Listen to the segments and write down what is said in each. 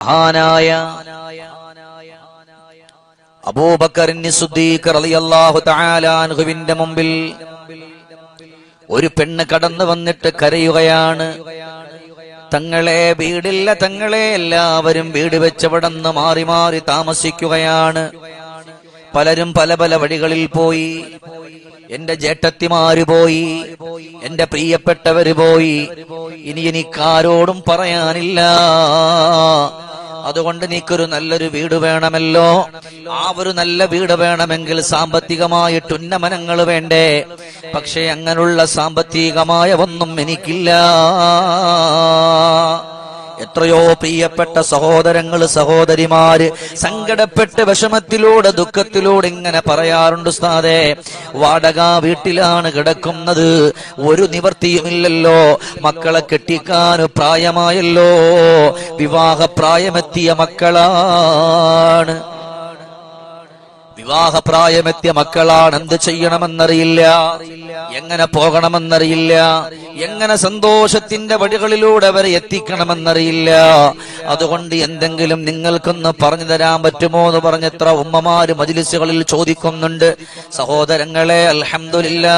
മഹാനായ അബൂബക്കറിന്റെ മുമ്പിൽ ഒരു പെണ്ണ് കടന്നു വന്നിട്ട് കരയുകയാണ്. തങ്ങളെ വീടില്ല തങ്ങളെ എല്ലാവരും വീട് വെച്ചവിടന്ന് മാറി മാറി താമസിക്കുകയാണ്. പലരും പല പല വഴികളിൽ പോയി. എന്റെ ജേട്ടത്തിമാര് പോയി എന്റെ പ്രിയപ്പെട്ടവര് പോയി. ഇനി എനിക്കാരോടും പറയാനില്ല. അതുകൊണ്ട് നീക്കൊരു നല്ലൊരു വീട് വേണമല്ലോ. ആ ഒരു നല്ല വീട് വേണമെങ്കിൽ സാമ്പത്തികമായിട്ട് ഉന്നമനങ്ങൾ വേണ്ടേ? പക്ഷെ അങ്ങനെയുള്ള സാമ്പത്തികമായ ഒന്നും എനിക്കില്ല. എത്രയോ പ്രിയപ്പെട്ട സഹോദരങ്ങൾ സഹോദരിമാര് സങ്കടപ്പെട്ട് വിഷമത്തിലൂടെ ദുഃഖത്തിലൂടെ ഇങ്ങനെ പറയാറുണ്ട് ഉസ്താദേ വാടക വീട്ടിലാണ് കിടക്കുന്നത്. ഒരു നിവർത്തിയുമില്ലല്ലോ മക്കളെ കെട്ടിക്കാൻ പ്രായമായല്ലോ. വിവാഹ പ്രായമെത്തിയ മക്കളാണ്. വിവാഹപ്രായമെത്തിയ മക്കളാണ് എന്ത് ചെയ്യണമെന്നറിയില്ല. എങ്ങനെ പോകണമെന്നറിയില്ല. എങ്ങനെ സന്തോഷത്തിന്റെ വഴികളിലൂടെ അവരെ എത്തിക്കണമെന്നറിയില്ല. അതുകൊണ്ട് എന്തെങ്കിലും നിങ്ങൾക്കൊന്ന് പറഞ്ഞു തരാൻ പറ്റുമോ എന്ന് പറഞ്ഞെത്ര ഉമ്മമാര് മജിലിസുകളിൽ ചോദിക്കുന്നുണ്ട്. സഹോദരങ്ങളെ അലഹമില്ല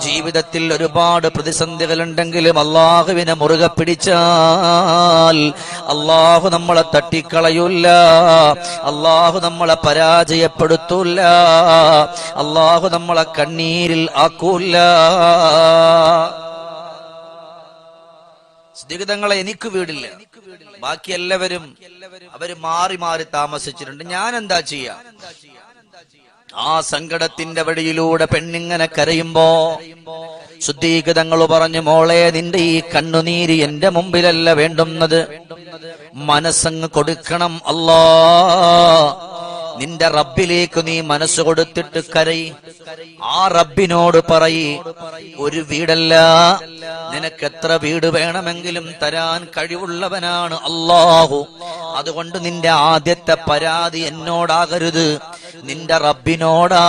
ജീവിതത്തിൽ ഒരുപാട് പ്രതിസന്ധികൾ ഉണ്ടെങ്കിലും അള്ളാഹുവിനെ മുറുകെ പിടിച്ചാൽ അള്ളാഹു നമ്മളെ തട്ടിക്കളയൂല. അള്ളാഹു നമ്മളെ പരാജയപ്പെടുത്തൂല്ല അള്ളാഹു നമ്മളെ കണ്ണീരിൽ ആക്കൂല്ല സ്ഥിതിഗതങ്ങളെ എനിക്ക് വീടില്ല. ബാക്കി എല്ലാവരും അവർ മാറി മാറി താമസിച്ചിട്ടുണ്ട്. ഞാൻ എന്താ ചെയ്യാ? ആ സങ്കടത്തിന്റെ വഴിയിലൂടെ പെണ്ണിങ്ങനെ കരയുമ്പോ ശുദ്ധീകൃതങ്ങൾ പറഞ്ഞു മോളെ നിന്റെ ഈ കണ്ണുനീര് എന്റെ മുമ്പിലല്ല വേണ്ടുന്നത്. മനസ്സങ്ങ് കൊടുക്കണം അല്ലാ നിന്റെ റബ്ബിലേക്ക് നീ മനസ്സ് കൊടുത്തിട്ട് കരയി. ആ റബ്ബിനോട് പറയി ഒരു വീടല്ല. നിനക്ക് എത്ര വീട് വേണമെങ്കിലും തരാൻ കഴിവുള്ളവനാണ് അള്ളാഹു അതുകൊണ്ട് നിന്റെ ആദ്യത്തെ പരാതി എന്നോടാകരുത്. നിന്റെ റബ്ബിനോടാണ്.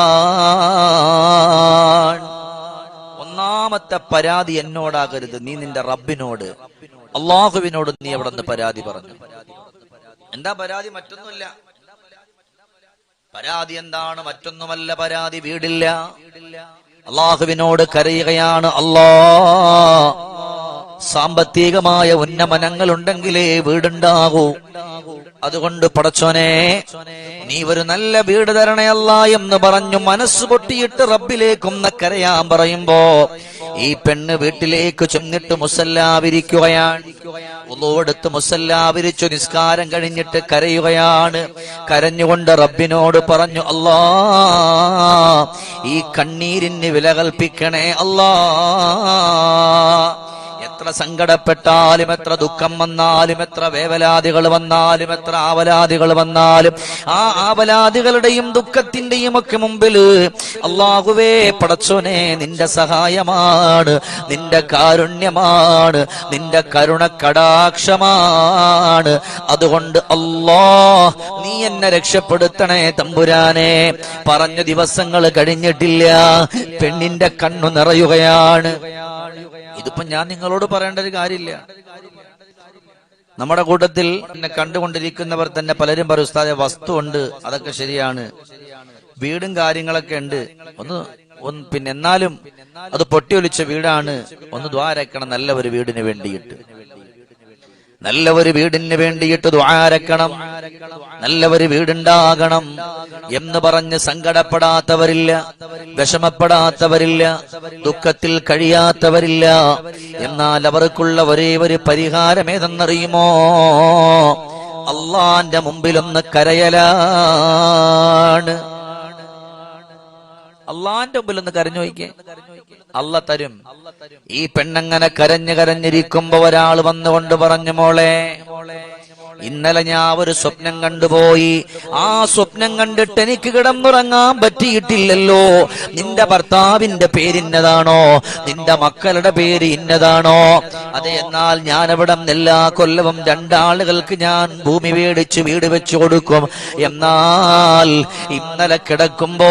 ഒന്നാമത്തെ പരാതി എന്നോടാകരുത്. നീ നിന്റെ റബ്ബിനോട് അള്ളാഹുവിനോട് നീ അവിടെ നിന്ന് പരാതി പറഞ്ഞു. എന്താ പരാതി? മറ്റൊന്നുമില്ല. പരാതി എന്താണ്? മറ്റൊന്നുമല്ല പരാതി. വീടില്ല. അള്ളാഹുവിനോട് കരയുകയാണ്. അല്ലാ. സാമ്പത്തികമായ ഉന്നമനങ്ങൾ ഉണ്ടെങ്കിലേ വീടുണ്ടാകൂ. അതുകൊണ്ട് പടച്ചോനെ നീ ഒരു നല്ല വീട് തരണയല്ല എന്ന് പറഞ്ഞു മനസ്സ് പൊട്ടിയിട്ട് റബ്ബിലേക്കൊന്ന് കരയാൻ പറയുമ്പോ ഈ പെണ്ണ് വീട്ടിലേക്ക് ചെന്നിട്ട് മുസല്ലാവിരിക്കുകയാണ്. ഉള്ളോടുത്ത് മുസല്ലാവിരിച്ചു നിസ്കാരം കഴിഞ്ഞിട്ട് കരയുകയാണ്. കരഞ്ഞുകൊണ്ട് റബ്ബിനോട് പറഞ്ഞു അല്ലാ ഈ കണ്ണീരിന് വില കൽപ്പിക്കണേ അല്ലാ. എത്ര സങ്കടപ്പെട്ടാലും എത്ര ദുഃഖം വന്നാലും എത്ര വേവലാതികൾ വന്നാലും എത്ര ആവലാതികൾ വന്നാലും ആ ആവലാദികളുടെയും ദുഃഖത്തിന്റെയും ഒക്കെ മുമ്പിൽ അള്ളാഹുവേ പടച്ചോനെ നിന്റെ സഹായമാണ് നിന്റെ കാരുണ്യമാണ് നിന്റെ കരുണ കടാക്ഷമാണ് അതുകൊണ്ട് അല്ലാ നീ എന്നെ രക്ഷപ്പെടുത്തണേ തമ്പുരാനെ. പറഞ്ഞു ദിവസങ്ങൾ കഴിഞ്ഞിട്ടില്ല പെണ്ണിന്റെ കണ്ണു നിറയുകയാണ്. ഇതിപ്പോ ഞാൻ നിങ്ങളോട് പറയേണ്ട ഒരു കാര്യമില്ല. നമ്മുടെ കൂട്ടത്തിൽ എന്നെ കണ്ടുകൊണ്ടിരിക്കുന്നവർ തന്നെ പലരും പറയും വസ്തു ഉണ്ട് അതൊക്കെ ശരിയാണ്. വീടും കാര്യങ്ങളൊക്കെ ഉണ്ട്. ഒന്ന് ഒന്ന് പിന്നെ എന്നാലും അത് പൊട്ടിയൊലിച്ച വീടാണ്. ഒന്ന് ദ്വാരക്കണം നല്ല ഒരു വീടിന് വേണ്ടിയിട്ട്. നല്ല ഒരു വീടിന് വേണ്ടിയിട്ട് ദ്വാരക്കണം നല്ല ഒരു വീടുണ്ടാകണം എന്ന് പറഞ്ഞ് സങ്കടപ്പെടാത്തവരില്ല വിഷമപ്പെടാത്തവരില്ല ദുഃഖത്തിൽ കഴിയാത്തവരില്ല. എന്നാൽ അവർക്കുള്ള ഒരേ ഒരു പരിഹാരം ഏതെന്നറിയുമോ? അള്ളാന്റെ മുമ്പിലൊന്ന് കരയലാണ്. അള്ളാന്റെ മുമ്പിൽ ഒന്ന് കരഞ്ഞു നോക്കിയേ. അല്ല തരും. ഈ പെണ്ണങ്ങനെ കരഞ്ഞു കരഞ്ഞിരിക്കുമ്പോ ഒരാൾ വന്നുകൊണ്ട് പറഞ്ഞു മോളെ ഇന്നലെ ഞാൻ ഒരു സ്വപ്നം കണ്ടുപോയി. ആ സ്വപ്നം കണ്ടിട്ട് എനിക്ക് കിടന്നുറങ്ങാൻ പറ്റിയിട്ടില്ലല്ലോ. നിന്റെ ഭർത്താവിന്റെ പേര് ഇന്നതാണോ? നിന്റെ മക്കളുടെ പേര് ഇന്നതാണോ? അതെ എന്നാൽ ഞാൻ അവിടെ എല്ലാ കൊല്ലവും രണ്ടാളുകൾക്ക് ഞാൻ ഭൂമി മേടിച്ച് വീട് വെച്ചു കൊടുക്കും. എന്നാൽ ഇന്നലെ കിടക്കുമ്പോൾ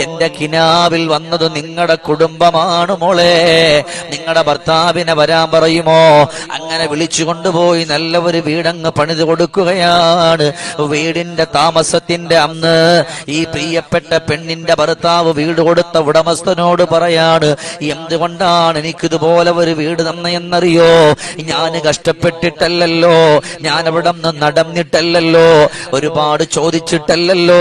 എന്റെ കിനാവിൽ വന്നത് നിങ്ങളുടെ കുടുംബമാണ് മോളെ. നിങ്ങളുടെ ഭർത്താവിനെ വരാൻ പറയുമോ? അങ്ങനെ വിളിച്ചു കൊണ്ടുപോയി നല്ല ഒരു വീടങ്ങ് പണിത് കൊടുക്കുകയാണ്. വീടിന്റെ താമസത്തിന്റെ അന്ന് ഈ പ്രിയപ്പെട്ട പെണ്ണിന്റെ ഭർത്താവ് വീട് കൊടുത്ത ഉടമസ്ഥനോട് പറയാണ് എന്തുകൊണ്ടാണ് എനിക്കിതുപോലെ ഒരു വീട് തന്നെയെന്നറിയോ ഞാൻ കഷ്ടപ്പെട്ടിട്ടല്ലല്ലോ. ഞാൻ അവിടെ നിന്ന് നടന്നിട്ടല്ലല്ലോ. ഒരുപാട് ചോദിച്ചിട്ടല്ലല്ലോ.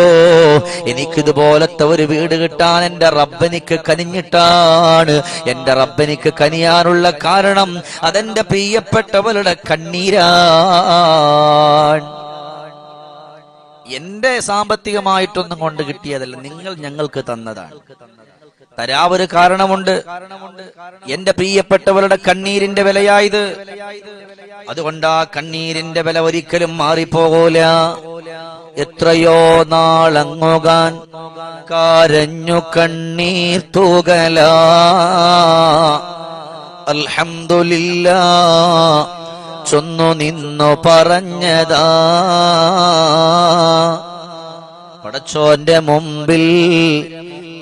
എനിക്കിതുപോലത്തെ ഒരു വീട് കിട്ടാൻ എന്റെ റബ്ബനിക്ക് കനിഞ്ഞിട്ടാണ്. എന്റെ റബ്ബനിക്ക് കനിയാനുള്ള കാരണം അതെന്റെ പ്രിയപ്പെട്ടവരുടെ കണ്ണീരാണ് എന്റെ സാമ്പത്തികമായിട്ടൊന്നും കൊണ്ട് കിട്ടിയതല്ല നിങ്ങൾ ഞങ്ങൾക്ക് തന്നതാണ്. തരാ ഒരു കാരണമുണ്ട്. എന്റെ പ്രിയപ്പെട്ടവരുടെ കണ്ണീരിന്റെ വിലയായത്. അതുകൊണ്ട് ആ കണ്ണീരിന്റെ വില ഒരിക്കലും മാറിപ്പോകൂല. എത്രയോ നാളങ്ങുകാൻ കരഞ്ഞു കണ്ണീർ തൂകല. അൽഹംദുലില്ല. ചൊന്നു നിന്നു പറഞ്ഞതാ. പടച്ചോന്റെ മുമ്പിൽ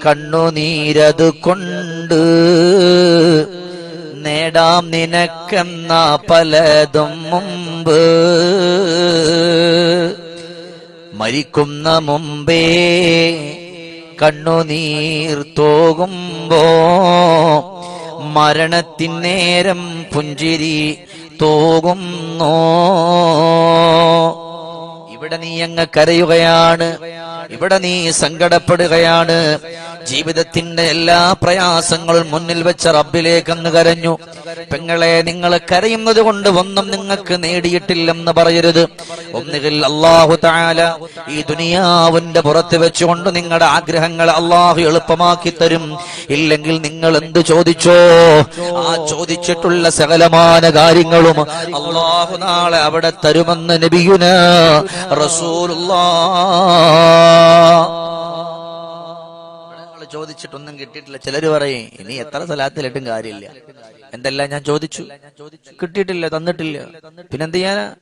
കണ്ണുനീരത് കൊണ്ട് നേടാം നിനക്കെന്ന പലതും മുമ്പ്. മരിക്കുന്ന മുമ്പേ കണ്ണുനീർ തോകുമ്പോ മരണത്തിൻ നേരം പുഞ്ചിരി തോകുന്നോ. ഇവിടെ നീ അങ്ങ് കരയുകയാണ്. ഇവിടെ നീ സങ്കടപ്പെടുകയാണ്. ജീവിതത്തിന്റെ എല്ലാ പ്രയാസങ്ങളും മുന്നിൽ വെച്ച റബ്ബിലേക്ക് അങ്ങ് കരഞ്ഞു. പെങ്ങളെ നിങ്ങൾ കരയുന്നത് കൊണ്ട് ഒന്നും നിങ്ങൾക്ക് നേടിയിട്ടില്ലെന്ന് പറയരുത്. ഒന്നുകിൽ അള്ളാഹു താല ഈ ദുനിയാവിന്റെ പുറത്ത് വെച്ചുകൊണ്ട് നിങ്ങളുടെ ആഗ്രഹങ്ങൾ അള്ളാഹു എളുപ്പമാക്കി തരും. ഇല്ലെങ്കിൽ നിങ്ങൾ എന്ത് ചോദിച്ചോ? ആ ചോദിച്ചിട്ടുള്ള സകലമാന കാര്യങ്ങളും അള്ളാഹു നാളെ അവിടെ തരുമെന്ന് നബിയുന റസൂലുള്ളാ. ചോദിച്ചിട്ടൊന്നും കിട്ടിയിട്ടില്ല. ചിലര് പറയും ഇനി എത്ര സ്ഥലത്തിലിട്ടും കാര്യമില്ല. എന്തെല്ലാം ഞാൻ ചോദിച്ചു? കിട്ടിയിട്ടില്ല തന്നിട്ടില്ല. പിന്നെന്ത് ചെയ്യാനാ?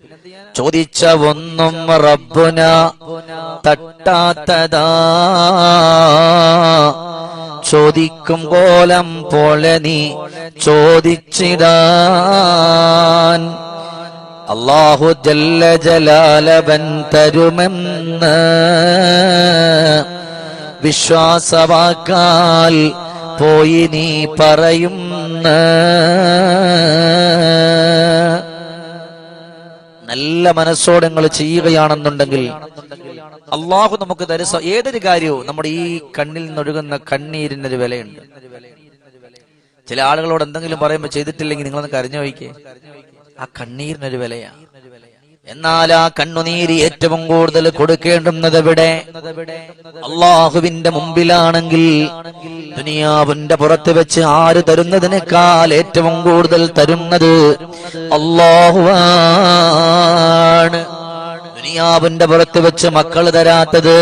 ചോദിച്ച ഒന്നും റബ്ബുന തട്ടാത്തതാ. ചോദിക്കും കോലം പോലെ നീ ചോദിച്ചിടാൻ. അള്ളാഹു ജല്ല ജലാലവൻ തരുമെന്ന് വിശ്വാസവാക്കാൽ പോയി നീ പറയുന്ന നല്ല മനസ്സോടെ നിങ്ങൾ ചെയ്യുകയാണെന്നുണ്ടെങ്കിൽ അള്ളാഹു നമുക്ക് തരുസ ഏതൊരു കാര്യവും നമ്മുടെ ഈ കണ്ണിൽ നിന്നൊഴുകുന്ന കണ്ണീരിനൊരു വിലയുണ്ട്. ചില ആളുകളോട് എന്തെങ്കിലും പറയുമ്പോൾ ചെയ്തിട്ടില്ലെങ്കിൽ നിങ്ങളൊന്ന് കരഞ്ഞു നോക്കിക്കേ. ആ കണ്ണീരിനൊരു വിലയാ. എന്നാൽ ആ കണ്ണുനീര് ഏറ്റവും കൂടുതൽ കൊടുക്കേണ്ടുന്നത് എവിടെ അള്ളാഹുവിന്റെ മുമ്പിലാണെങ്കിൽ ദുനിയാവിന്റെ പുറത്ത് വെച്ച് ആര് തരുന്നതിനേക്കാൾ ഏറ്റവും കൂടുതൽ തരുന്നത് അള്ളാഹുവാണ്. ദുനിയാവിന്റെ പുറത്ത് വെച്ച് മക്കൾ തരാത്തത്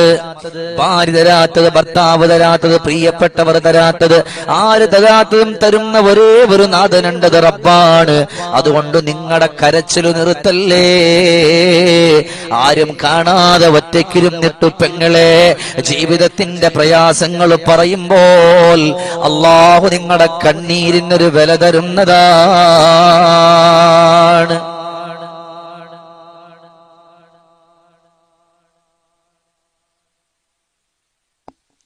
ഭാര്യ തരാത്തത് ഭർത്താവ് തരാത്തത് പ്രിയപ്പെട്ടവർ തരാത്തത് ആര് തരാത്തതും തരുന്ന ഒരേ ഒരു നാഥനുണ്ടത് റബ്ബാണ്. അതുകൊണ്ട് നിങ്ങളുടെ കരച്ചിൽ നിർത്തല്ലേ? ആരും കാണാതെ ഒറ്റയ്ക്കിരുന്നിട്ടു പെങ്ങളെ ജീവിതത്തിന്റെ പ്രയാസങ്ങൾ പറയുമ്പോൾ അള്ളാഹു നിങ്ങളുടെ കണ്ണീരിനൊരു വില തരുന്നതാണ്.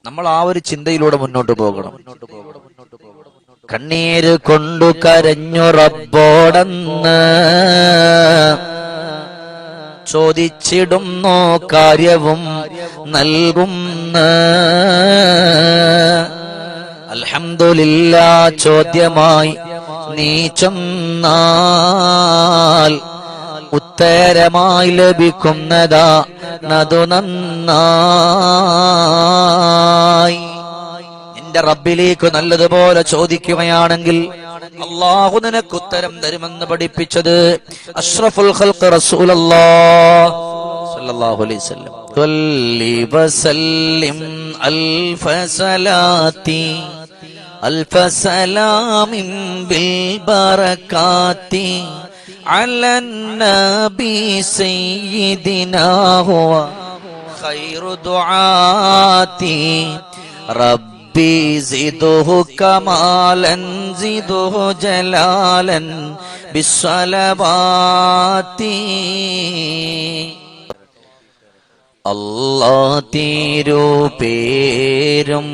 നമ്മൾ ആ ഒരു ചിന്തയിലൂടെ മുന്നോട്ട് പോകണം. കണ്ണീര് കൊണ്ടു കരഞ്ഞു റബ്ബോടന്ന് ചോദിച്ചിടുന്നു കാര്യവും നൽകുന്ന. അൽഹംദുലില്ലാ ചോദ്യമായി നീ ചെന്നാൽ ഉത്തരമായി ലഭിക്കുന്നതാ നതു നന്നായി നിന്റെ റബ്ബിലേക്ക് നല്ലതുപോലെ ചോദിക്കുകയാണെങ്കിൽ അള്ളാഹു നിനക്ക് ഉത്തരം തരുമെന്ന് പഠിപ്പിച്ചത് അഷ്റഫുൽ ഖൽഖ് റസൂലല്ലാഹ് സല്ലല്ലാഹു അലൈഹി വസല്ലം صلي وسلم ألف صلاة ألف سلام بالبركات على النبي سيدنا هو خير دعاتي ربي زده كمالا زده جلالا بالصلوات അല്ലാ പേരും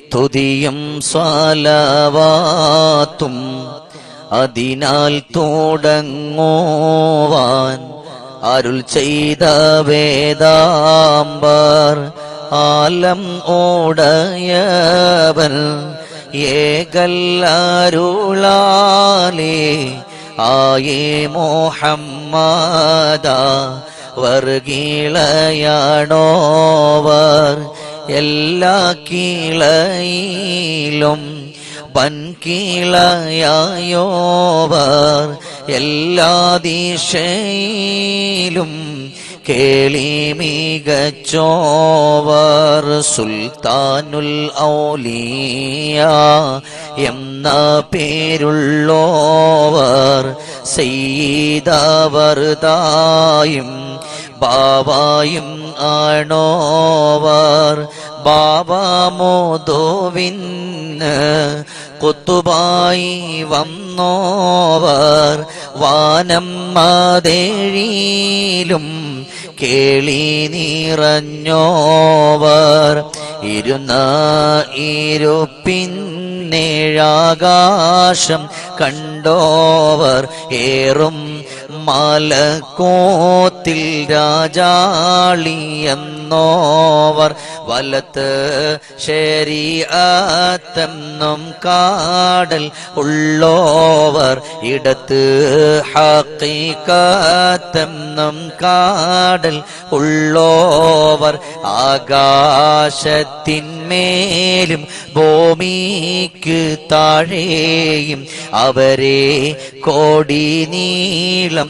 സ്തുതിയും സ്വലവാത്തും അതിനാൽ തുടങ്ങോവാൻ അരുൾ ചെയ്ത വേദാംബർ ആലം ഓടയവൻ ഏകല്ലാരുളാലേ. ആയേ മോഹമ്മദ വർഗീളയാണോവർ എല്ലാ കീളയിലും വൻകീളയായോവർ എല്ലാ ദിശയിലും കേളി മികച്ചോവർ. സുൽത്താനുൽ ഔലിയ എന്ന പേരുള്ളോവർ. സെയ്തവർതായും ബാവായും ആണോവർ. ബാബ മോദോവിന്ന് കുത്തുബായി വന്നോവർ. വാനം മാതേഴിയിലും കേളി നിറഞ്ഞോവർ. ഇരുന്ന ഇരുപ്പിന്നേഴാകാശം കണ്ടോവർ. ഏറും മലക്കോത്തിൽ രാജാളി എന്നോവർ വലത്ത് ശരീഅത്തെന്നും കാടൽ ഉള്ളോവർ. ഇടത്ത് ഹക്കീക്കത്തെന്നും കാടൽ ഉള്ളോവർ. ആകാശത്തിന്മേലും ഭൂമിക്ക് താഴെയും അവരെ കോടി നീളം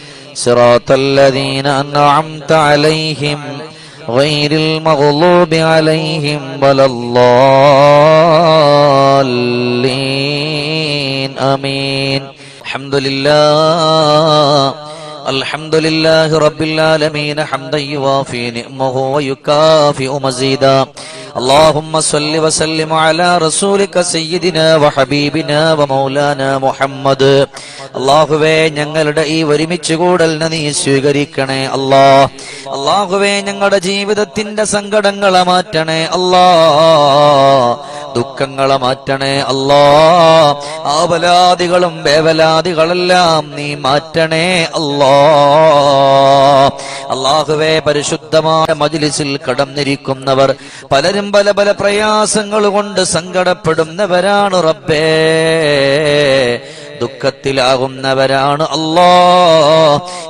صراط الذين أنعمت عليهم غير المغضوب عليهم ولا الضالين. آمين. الحمد لله. الحمد لله رب العالمين. حمدا يوافي نعمه ويكافئ مزيدا. اللهم صل وسلم على رسولك سيدنا وحبيبنا ومولانا محمد അള്ളാഹുവേ ഞങ്ങളുടെ ഈ ഒരുമിച്ച് കൂടലിനെ നീ സ്വീകരിക്കണേ അല്ലാ അള്ളാഹുവേ ഞങ്ങളുടെ ജീവിതത്തിന്റെ സങ്കടങ്ങളെ മാറ്റണേ അല്ലാ ദുഃഖങ്ങളെ മാറ്റണേ അല്ലാ ആവലാദികളും വേവലാദികളെല്ലാം നീ മാറ്റണേ അല്ലാ അള്ളാഹുവേ പരിശുദ്ധമായ മജിലിസിൽ കടന്നിരിക്കുന്നവർ പലരും പല പല പ്രയാസങ്ങൾ കൊണ്ട് സങ്കടപ്പെടുന്നവരാണ് റബ്ബേ. ദുഃഖത്തിലാകുന്നവരാണ് അല്ലാ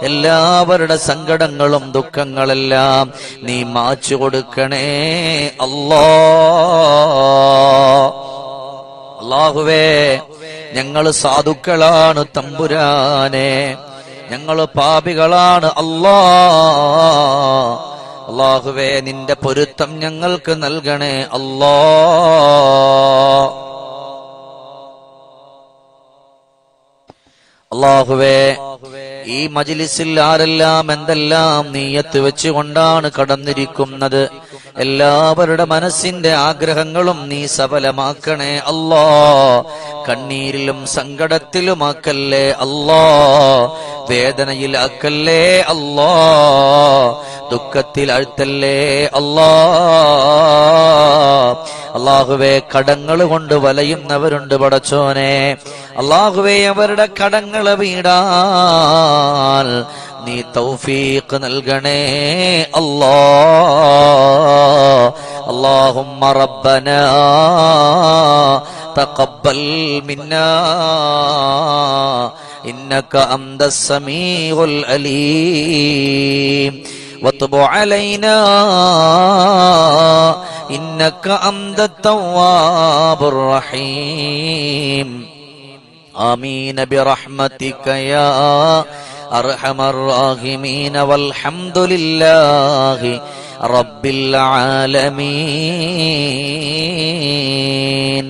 എല്ലാവരുടെ സങ്കടങ്ങളും ദുഃഖങ്ങളെല്ലാം നീ മാച്ചു കൊടുക്കണേ അല്ലാ അള്ളാഹുവേ ഞങ്ങൾ സാധുക്കളാണ് തമ്പുരാനെ. ഞങ്ങൾ പാപികളാണ്. അല്ലാ. അള്ളാഹുവേ നിന്റെ പൊരുത്തം ഞങ്ങൾക്ക് നൽകണേ. അല്ലാ. അള്ളാഹുവേ ഈ മജിലിസിൽ ആരെല്ലാം എന്തെല്ലാം നീയത്ത് വെച്ചുകൊണ്ടാണ് കടന്നിരിക്കുന്നത്? എല്ലാവരുടെ മനസ്സിന്റെ ആഗ്രഹങ്ങളും നീ സഫലമാക്കണേ അല്ലാ. കണ്ണീരിലും സങ്കടത്തിലുമാക്കല്ലേ അല്ലാ. വേദനയിലാക്കല്ലേ അല്ലാ. ദുഃഖത്തിൽ അഴുത്തല്ലേ അല്ലാ. അള്ളാഹുവെ കടങ്ങൾ കൊണ്ട് വലയുന്നവരുണ്ട് പടച്ചോനെ. അള്ളാഹുവെ അവരുടെ കടങ്ങൾ വീടാൻ നീ തൗഫീഖ് നൽകണേ അല്ലാ اللهم ربنا تقبل منا إنك أنت السميع العليم وتب علينا إنك أنت التواب الرحيم آمين برحمتك يا അർഹമർ റാഹിമീന വൽഹംദുലില്ലാഹി റബ്ബിൽ ആലമീൻ.